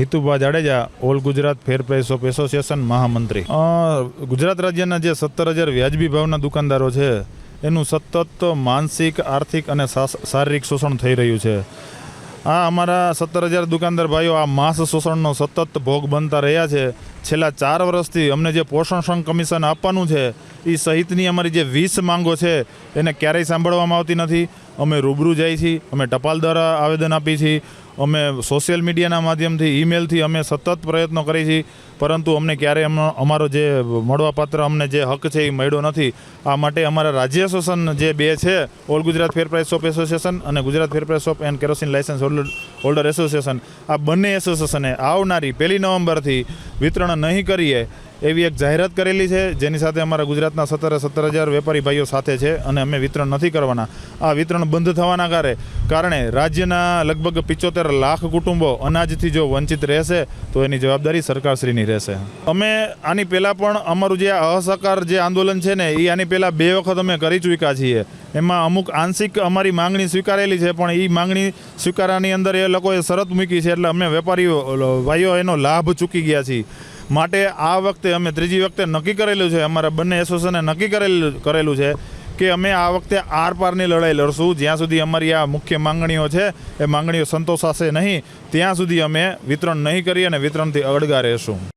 Hitubha Jadeja, all Gujarat fair price of association મહામંત્રી. ગુજરાત રાજ્યના જે સત્તર હજાર વ્યાજબી ભાવના દુકાનદારો છે, એનું સતત માનસિક, આર્થિક અને શારીરિક શોષણ થઈ રહ્યું છે. આ અમારા સત્તર હજાર દુકાનદાર ભાઈઓ આ માસ શોષણનો સતત ભોગ બનતા રહ્યા છે. છેલ્લા ચાર વર્ષથી અમને જે પોષણ કમિશન આપવાનું છે એ સહિતની અમારી જે વીસ માંગો છે, એને ક્યારેય સાંભળવામાં આવતી નથી. અમે રૂબરૂ જાય છીએ, અમે ટપાલ દ્વારા આવેદન આપીએ છીએ, અમે સોશિયલ મીડિયાના માધ્યમથી ઈમેલથી અમે સતત પ્રયત્નો કરીએ છીએ, પરંતુ અમને ક્યારેય અમ- અમારો જે મળવાપાત્ર અમને જે હક છે એ મળ્યો નથી. આ માટે અમારા રાજ્ય એસોસિએશન જે બે છે, all Gujarat fair price shop association અને Gujarat fair price shop and kerosene licence holder association, આ બંને એસોસિએશને આવનારી પહેલી નવેમ્બરથી વિતરણ નહીં કરીએ એવી એક જાહેરાત કરેલી છે. જેની સાથે અમારા ગુજરાતના સત્તરે સત્તર હજાર વેપારી ભાઈઓ સાથે છે અને અમે વિતરણ નથી કરવાના. આ વિતરણ બંધ થવાના કારણે કારણે રાજ્યના લગભગ પિચોતેર લાખ કુટુંબો અનાજથી જો વંચિત રહેશે, તો એની જવાબદારી સરકારશ્રીની રહેશે. અમે આની પહેલાં પણ અમારું જે અસહકાર જે આંદોલન છે ને, એ આની પહેલાં બે વખત અમે કરી ચૂક્યા છીએ. એમાં અમુક આંશિક અમારી માંગણી સ્વીકારેલી છે, પણ એ માંગણી સ્વીકારવાની અંદર એ લોકોએ શરત મૂકી છે, એટલે અમે વેપારીઓ, ભાઈઓ એનો લાભ ચૂકી ગયા છીએ. માટે આ વખતે અમે ત્રીજી વખતે નક્કી કરેલું છે, અમારા બંને એસોસિએશને નક્કી કરેલું કરેલું છે કે અમે આ વખતે આર પારની લડાઈ લડશું. જ્યાં સુધી અમારી આ મુખ્ય માંગણીઓ છે, એ માંગણીઓ સંતોષાશે નહીં, ત્યાં સુધી અમે વિતરણ નહીં કરીએ અને વિતરણથી અડગા રહેશું.